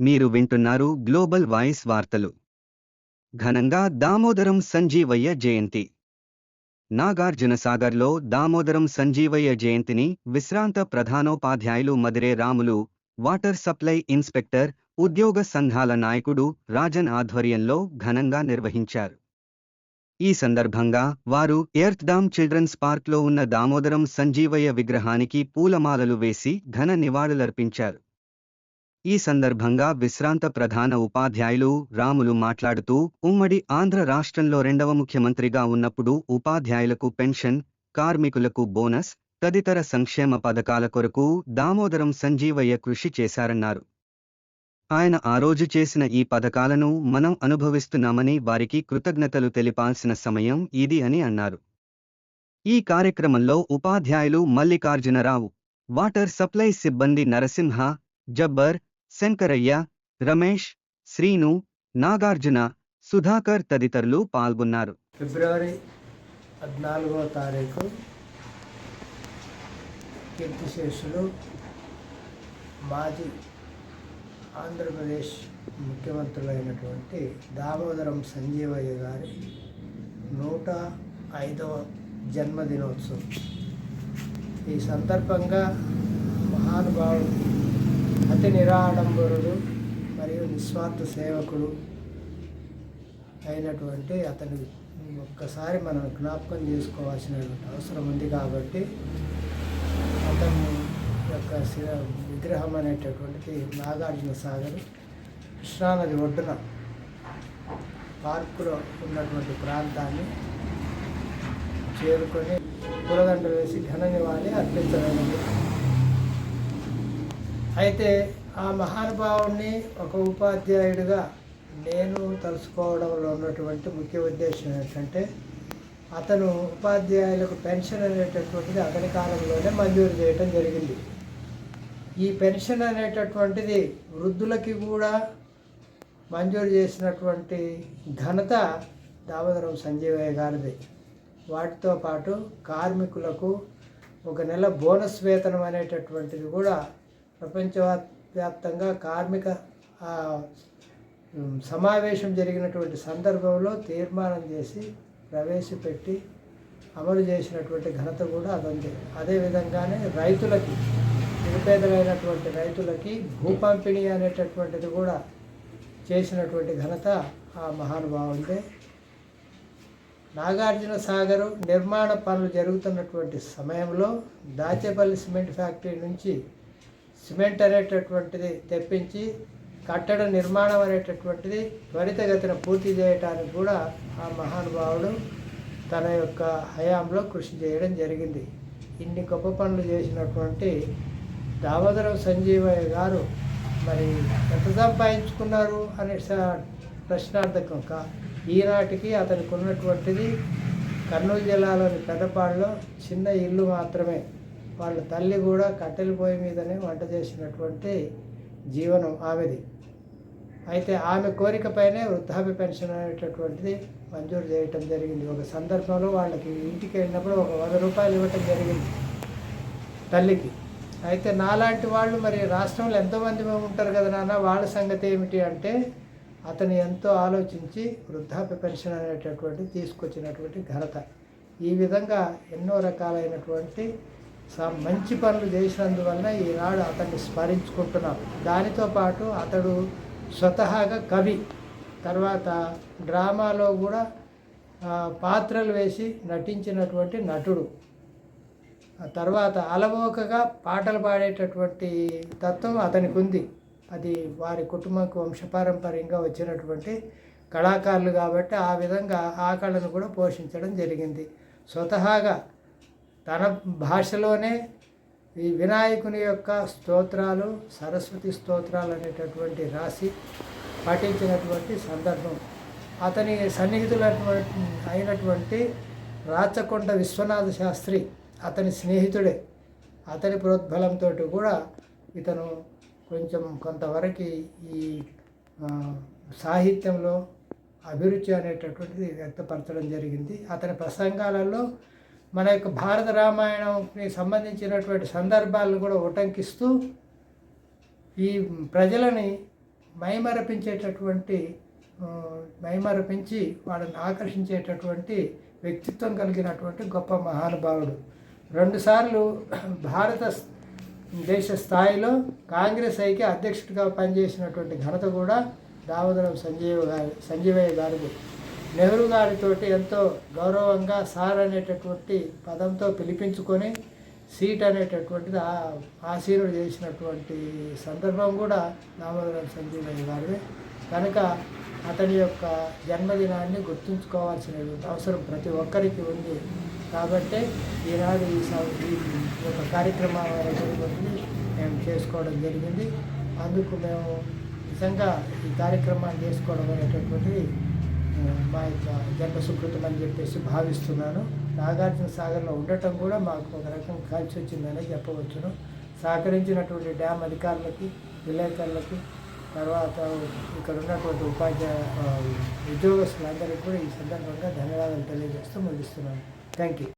మీరు వింటున్నారు global voice వార్తలు. ఘనంగా దామోదరం సంజీవయ్య జయంతి. నాగార్జున సాగర్లో దామోదరం సంజీవయ్య జయంతిని విశ్రాంత ప్రధానోపాధ్యాయులు Madire Ramulu water supply inspector ఉద్యోగ సంఘాల నాయకుడు రాజన్ ఆధ్వర్యంలో ఘనంగా నిర్వహించారు. ఈ సందర్భంగా వారు ఎర్త్డామ్ చిల్డ్రన్స్ పార్క్లో ఉన్న దామోదరం సంజీవయ్య విగ్రహానికి పూలమాలలు వేసి ఘన నివాళులర్పించారు. ఈ సందర్భంగా విశ్రాంత ప్రధాన ఉపాధ్యాయులు రాములు మాట్లాడుతూ ఉమ్మడి ఆంధ్ర రాష్ట్రంలో రెండవ ముఖ్యమంత్రిగా ఉన్నప్పుడు ఉపాధ్యాయులకు పెన్షన్ కార్మికులకు బోనస్ తదితర సంక్షేమ పథకాల కొరకు దామోదరం సంజీవయ్య కృషి చేశారన్నారు. ఆయన ఆ రోజు చేసిన ఈ పథకాలను మనం అనుభవిస్తున్నామని వారికి కృతజ్ఞతలు తెలిపాల్సిన సమయం ఇది అని అన్నారు. ఈ కార్యక్రమంలో ఉపాధ్యాయులు మల్లికార్జునరావు వాటర్ సప్లై సిబ్బంది నరసింహ జబ్బర్ శంకరయ్య రమేష్ శ్రీను నాగార్జున సుధాకర్ తదితరులు పాల్గొన్నారు. ఫిబ్రవరి పద్నాలుగో తారీఖు కీర్తిశేషులు మాజీ ఆంధ్రప్రదేశ్ ముఖ్యమంత్రులైనటువంటి దామోదరం సంజీవయ్య గారి నూట ఐదవ జన్మదినోత్సవం. ఈ సందర్భంగా మహానుభావుడు అతి నిరాడంబరుడు మరియు నిస్వార్థ సేవకుడు అయినటువంటి అతని ఒక్కసారి మనం జ్ఞాపకం చేసుకోవాల్సినటువంటి అవసరం ఉంది కాబట్టి అతను యొక్క శిల- విగ్రహం అనేటటువంటిది నాగార్జున సాగర్ కృష్ణానది ఒడ్డున పార్కులో ఉన్నటువంటి ప్రాంతాన్ని చేరుకొని పూలదండలు వేసి ఘన నివాళి అర్పించడం అయితే ఆ మహానుభావుడిని ఒక ఉపాధ్యాయుడిగా నేను తలుసుకోవడంలో ఉన్నటువంటి ముఖ్య ఉద్దేశం ఏంటంటే అతను ఉపాధ్యాయులకు పెన్షన్ అనేటటువంటిది అతని కాలంలోనే మంజూరు చేయటం జరిగింది. ఈ పెన్షన్ అనేటటువంటిది వృద్ధులకి కూడా మంజూరు చేసినటువంటి ఘనత దామోదరం సంజీవయ్య గారిది. వాటితో పాటు కార్మికులకు ఒక నెల బోనస్ వేతనం అనేటటువంటిది కూడా ప్రపంచవ్యాప్తంగా కార్మిక ఆ, సమావేశం జరిగినటువంటి సందర్భంలో తీర్మానం చేసి ప్రవేశపెట్టి అమలు చేసినటువంటి ఘనత కూడా అదంతే. అదేవిధంగానే రైతులకి నిరుపేదలైనటువంటి రైతులకి భూ పంపిణీ అనేటటువంటిది కూడా చేసినటువంటి ఘనత ఆ మహానుభావుందే నాగార్జున సాగరు నిర్మాణ పనులు జరుగుతున్నటువంటి సమయంలో దాచేపల్లి సిమెంట్ ఫ్యాక్టరీ నుంచి సిమెంట్ అనేటటువంటిది తెప్పించి కట్టడ నిర్మాణం అనేటటువంటిది త్వరితగతిన పూర్తి చేయటానికి కూడా ఆ మహానుభావుడు తన యొక్క హయాంలో కృషి చేయడం జరిగింది. ఇన్ని గొప్ప పనులు చేసినటువంటి దామోదరం సంజీవయ్య గారు మరి ఎంత సంపాదించుకున్నారు అనే ప్రశ్నార్థకం కా ఈనాటికి అతనికి ఉన్నటువంటిది కర్నూలు జిల్లాలోని పెద్దపాడులో చిన్న ఇల్లు మాత్రమే. వాళ్ళ తల్లి కూడా కట్టెల పొయ్యి మీదనే వంట చేసినటువంటి జీవనం ఆమెది. అయితే ఆమె కోరికపైనే వృద్ధాప్య పెన్షన్ అనేటటువంటిది మంజూరు చేయటం జరిగింది. ఒక సందర్భంలో వాళ్ళకి ఇంటికి వెళ్ళినప్పుడు ఒక వంద రూపాయలు ఇవ్వటం జరిగింది తల్లికి. అయితే నాలాంటి వాళ్ళు మరి రాష్ట్రంలో ఎంతోమంది ఉంటారు కదా నాన్న వాళ్ళ సంగతి ఏమిటి అంటే అతను ఎంతో ఆలోచించి వృద్ధాప్య పెన్షన్ అనేటటువంటి తీసుకొచ్చినటువంటి ఘనత. ఈ విధంగా ఎన్నో రకాలైనటువంటి మంచి పనులు చేసినందువల్ల ఈనాడు అతన్ని స్మరించుకుంటున్నాం. దానితో పాటు అతడు స్వతహాగా కవి. తర్వాత డ్రామాలో కూడా పాత్రలు వేసి నటించినటువంటి నటుడు. తర్వాత అలవోకగా పాటలు పాడేటటువంటి తత్వం అతనికి ఉంది అది వారి కుటుంబకు వంశపారంపర్యంగా వచ్చినటువంటి కళాకారులు కాబట్టి ఆ విధంగా ఆ కళను కూడా పోషించడం జరిగింది. స్వతహాగా తన భాషలోనే ఈ వినాయకుని యొక్క స్తోత్రాలు సరస్వతి స్తోత్రాలు అనేటటువంటి రాసి పాటించినటువంటి సందర్భం. అతని సన్నిహితులటువంటి అయినటువంటి రాచకొండ విశ్వనాథ శాస్త్రి అతని స్నేహితుడే. అతని ప్రోద్బలంతో కూడా ఇతను కొంచెం కొంతవరకు ఈ సాహిత్యంలో అభిరుచి అనేటటువంటిది వ్యక్తపరచడం జరిగింది. అతని ప్రసంగాలలో మన యొక్క భారత రామాయణంకి సంబంధించినటువంటి సందర్భాలను కూడా ఉటంకిస్తూ ఈ ప్రజలని మైమరపించేటటువంటి మైమరపించి వాళ్ళని ఆకర్షించేటటువంటి వ్యక్తిత్వం కలిగినటువంటి గొప్ప మహానుభావుడు. రెండుసార్లు భారత దేశ స్థాయిలో కాంగ్రెస్ ఐకి అధ్యక్షుడిగా పనిచేసినటువంటి ఘనత కూడా దామోదరం సంజీవ్ గారి సంజీవయ్య గారిది. నెహ్రూ గారితోటి ఎంతో గౌరవంగా సార్ అనేటటువంటి పదంతో పిలిపించుకొని సీట్ అనేటటువంటిది ఆ- చేసినటువంటి సందర్భం కూడా దామోదరం సంజీవయ్య గారిది. కనుక అతని యొక్క జన్మదినాన్ని గుర్తుంచుకోవాల్సినటువంటి అవసరం ప్రతి ఒక్కరికి ఉంది. కాబట్టి ఈనాడు ఈ ఈ యొక్క కార్యక్రమం అనేటువంటిది మేము చేసుకోవడం జరిగింది. అందుకు మేము నిజంగా ఈ కార్యక్రమాన్ని చేసుకోవడం అనేటటువంటిది మా యొక్క జన్మ సుకృతం అని చెప్పేసి భావిస్తున్నాను. నాగార్జున సాగర్లో ఉండటం కూడా మాకు ఒక రకం కలిసి వచ్చిందని చెప్పవచ్చును. సహకరించినటువంటి డ్యామ్ అధికారులకి విలేకరులకి తర్వాత ఇక్కడ ఉన్నటువంటి ఉపాధ్యాయ ఉద్యోగస్తులందరికీ కూడా ఈ సందర్భంగా ధన్యవాదాలు తెలియజేస్తూ ముగిస్తున్నాను. Thank you